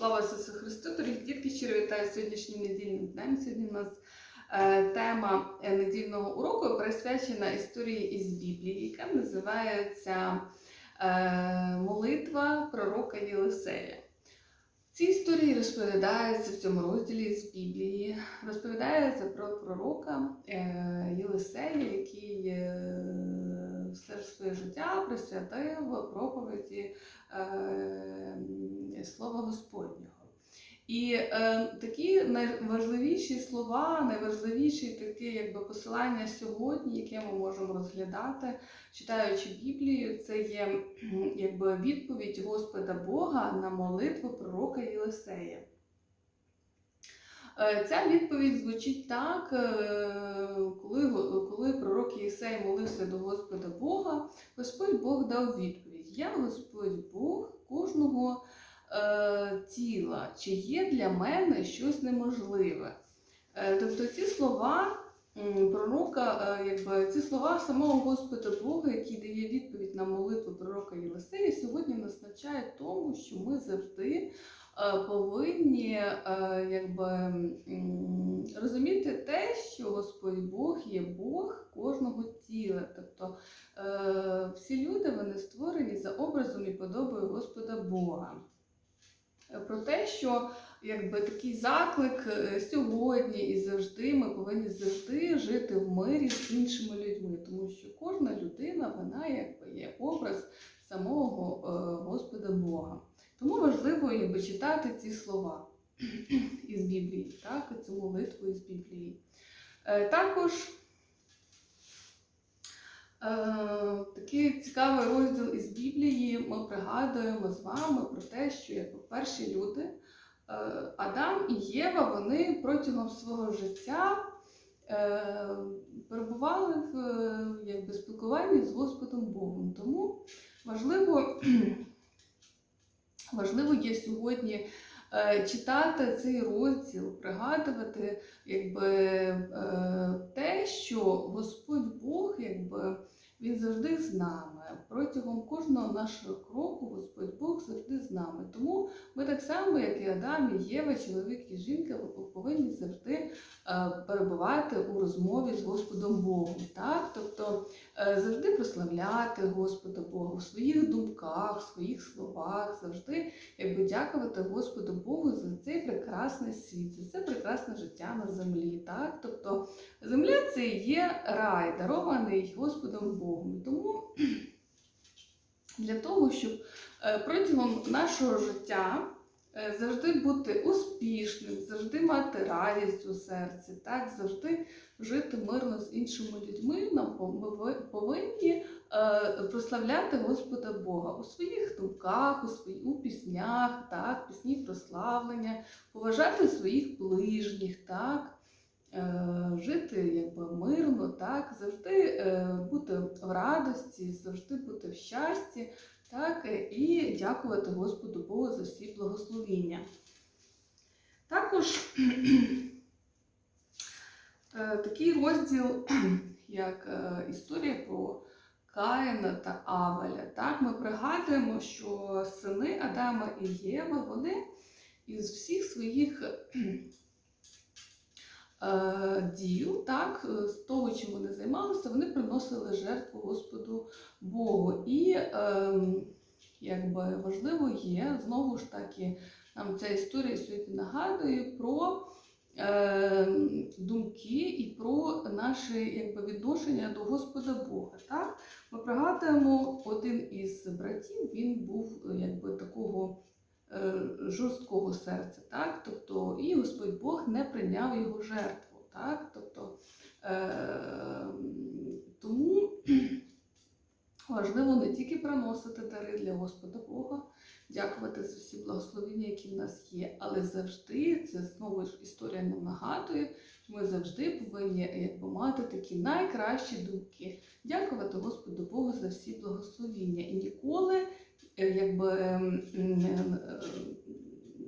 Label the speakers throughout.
Speaker 1: Слава Ісусу Христу! Дорогі дітки, щиро вітаю сьогоднішнім недільним днем. Сьогодні у нас е, тема е, недільного уроку присвячена історії із Біблії, яка називається е, Молитва пророка Єлисея. В цій історії розповідається в цьому розділі з Біблії, розповідається про пророка Єлисея, який своє життя присвятив проповіді е, Слова Господнього. І е, такі найважливіші слова, найважливіші такі якби посилання сьогодні, яке ми можемо розглядати, читаючи Біблію, це є якби відповідь Господа Бога на молитву пророка Єлисея. Е, Ця відповідь звучить так, е, коли, коли пророк Єлисей молився до Господа Бога, Господь Бог дав відповідь: Я Господь Бог кожного е, тіла, чи є для мене щось неможливе. Е, тобто ці слова пророка, якби ці слова самого Господа Бога, який дає відповідь на молитву пророка Єлисея, сьогодні нас навчають тому, що ми завжди повинні е, якби, розуміти те, що Господь Бог є Бог кожного тіла. Тобто е, всі люди вони створені за образом і подобою Господа Бога. Е, Про те, що якби такий заклик е, сьогодні і завжди ми повинні завжди жити в мирі з іншими людьми, тому що кожна людина вона якби є образ самого е, Господа Бога. Тому важливо якби читати ці слова із Біблії, так, цю молитву із Біблії. Е, Також е, такий цікавий розділ із Біблії ми пригадуємо з вами про те, що якби перші люди, е, Адам і Єва, вони протягом свого життя перебували в якби, спілкуванні з Господом Богом. Тому важливо, важливо є сьогодні е, читати цей розділ, пригадувати якби, е, те, що Господь Бог якби, він завжди з нами. Протягом кожного нашого кроку Господь Бог завжди з нами. Тому ми так само, як і Адам, і Єва, чоловік і жінка, повинні завжди е, перебувати у розмові з Господом Богом. Так? Тобто е, завжди прославляти Господа Бога в своїх думках, в своїх словах, завжди якби дякувати Господу Богу за цей прекрасний світ, за це прекрасне життя на землі. Так? Тобто земля це є рай, дарований Господом Богом. І Тому для того, щоб е, протягом нашого життя е, завжди бути успішним, завжди мати радість у серці, так, завжди жити мирно з іншими людьми, ми повинні е, прославляти Господа Бога у своїх думках, у, свої, у піснях, так, пісні прославлення, поважати своїх ближніх, так. Е, Жити якби мирно, так, завжди е, бути в радості, завжди бути в щасті, так, е, і дякувати Господу Богу за всі благословіння. Також такий розділ, як історія про Каїна та Авеля. Так, ми пригадуємо, що сини Адама і Єва, вони із всіх своїх діл, так, е, з того, чим вони займалися, вони приносили жертву Господу Богу. І ем, якби важливо є, знову ж таки, нам ця історія сьогодні нагадує про е, думки і про наше якби, відношення до Господа Бога. Так? Ми пригадуємо, один із братів він був е, якби такого е, жорсткого серця, так? тобто, і Господь Бог не прийняв його жертву. Так? Тобто, е, тому важливо не тільки приносити дари для Господа Бога, дякувати за всі благословення, які в нас є, але завжди, це знову ж історія нам нагадує, ми завжди повинні якби, мати такі найкращі думки, дякувати Господу Богу за всі благословіння і ніколи е, якби, ем, м, е,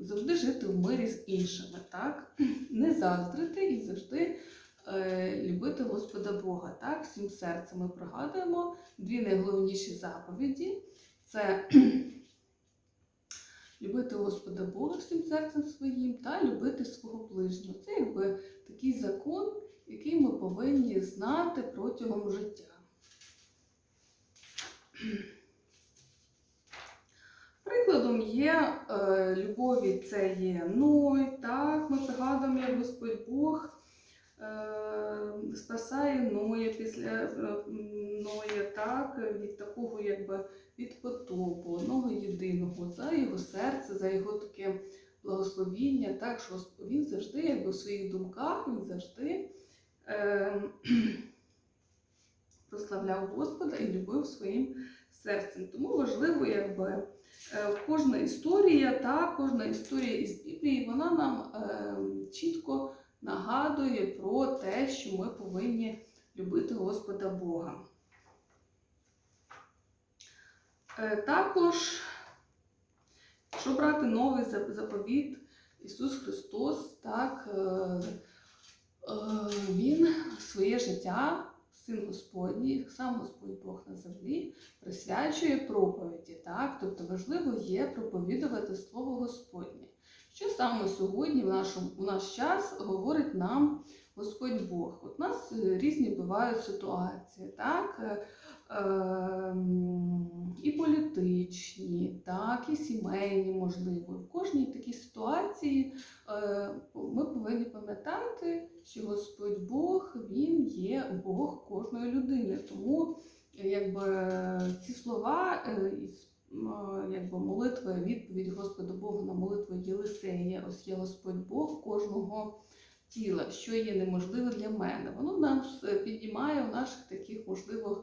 Speaker 1: завжди жити в мирі з іншими, так? не заздрити і завжди е, любити Господа Бога. Так? Всім серцем ми пригадуємо дві найголовніші заповіді. Це любити Господа Бога всім серцем своїм та любити свого ближнього. Це якби такий закон, який ми повинні знати протягом життя. Прикладом є е, любові це є Ной, так, ми пригадуємо, як Господь Бог е, спасає Ноя після е, Ноя, так, від такого якби від потопу, одного єдиного, за його серце, за його таке благословіння, так, що він завжди, якби в своїх думках, він завжди е, прославляв Господа і любив своїм серцем. Тому важливо, якби. Е, Кожна історія, та кожна історія із Біблії, вона нам е, чітко нагадує про те, що ми повинні любити Господа Бога. Е, також, якщо брати новий заповіт, Ісус Христос, так, Він своє життя, Син Господній, сам Господь Бог на землі, присвячує проповіді. Так? Тобто важливо є проповідувати Слово Господнє. Що саме сьогодні, в, нашому, в наш час, говорить нам Господь Бог? От у нас е, різні бувають ситуації, так? Е, ем, і політичні, так, і сімейні, можливо. В кожній такій ситуації е, ми повинні пам'ятати, що Господь Бог Він є Бог кожної людини. Тому якби ці слова е, е, якби молитва, відповідь Господа Бога на молитву Єлисея, ось є Господь Бог кожного тіла, що є неможливе для мене. Воно нас піднімає в наших таких можливих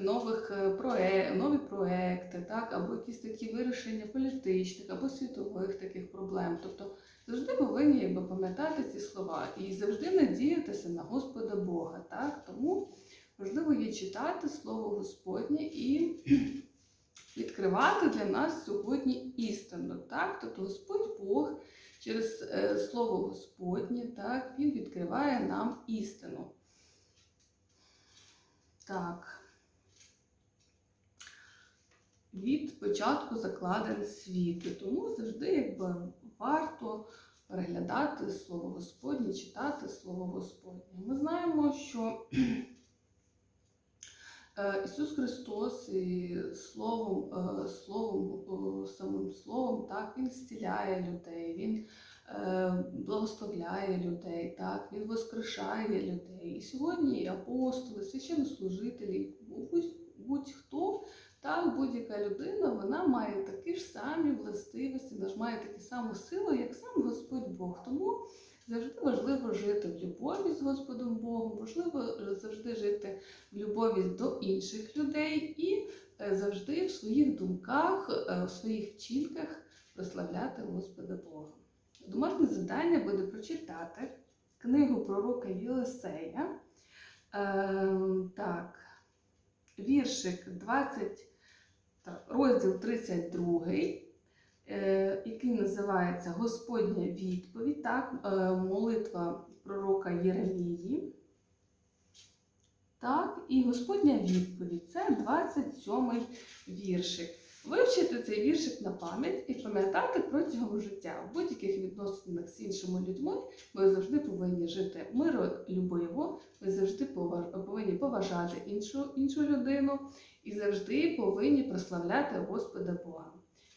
Speaker 1: нових е, проє... нові проекти, так, або якісь такі вирішення політичних або світових таких проблем. Тобто завжди повинні якби, пам'ятати ці слова і завжди надіятися на Господа Бога. Так? Тому важливо є читати Слово Господнє і відкривати для нас сьогодні істину. Так? Тобто Господь Бог через е, Слово Господнє, так, Він відкриває нам істину. Так. Від початку закладен світ. І тому завжди якби, варто переглядати Слово Господнє, читати Слово Господнє. Ми знаємо, що Ісус Христос і Словом, е, Словом, е, самим Словом, так, Він зціляє людей, Він е, благословляє людей, так, Він воскрешає людей. І сьогодні апостоли, священнослужителі, будь- будь-хто, так, будь-яка людина, вона має такі ж самі властивості, вона ж має таку саму силу, як сам Господь Бог. Тому завжди важливо жити в любові з Господом Богом, важливо завжди жити в любові до інших людей і е, завжди в своїх думках, е, в своїх вчинках прославляти Господа Бога. Домашнє завдання буде прочитати книгу пророка Єлисея. Е, так, віршик 20, так, розділ 32, е, який називається Господня відповідь, так, е, молитва пророка Єремії. Так, і Господня відповідь це 27 віршик. Вивчити цей віршик на пам'ять і пам'ятати протягом життя. В будь-яких відносинах з іншими людьми ми завжди повинні жити миролюбиво, ми завжди повинні поважати іншу, іншу людину і завжди повинні прославляти Господа Бога.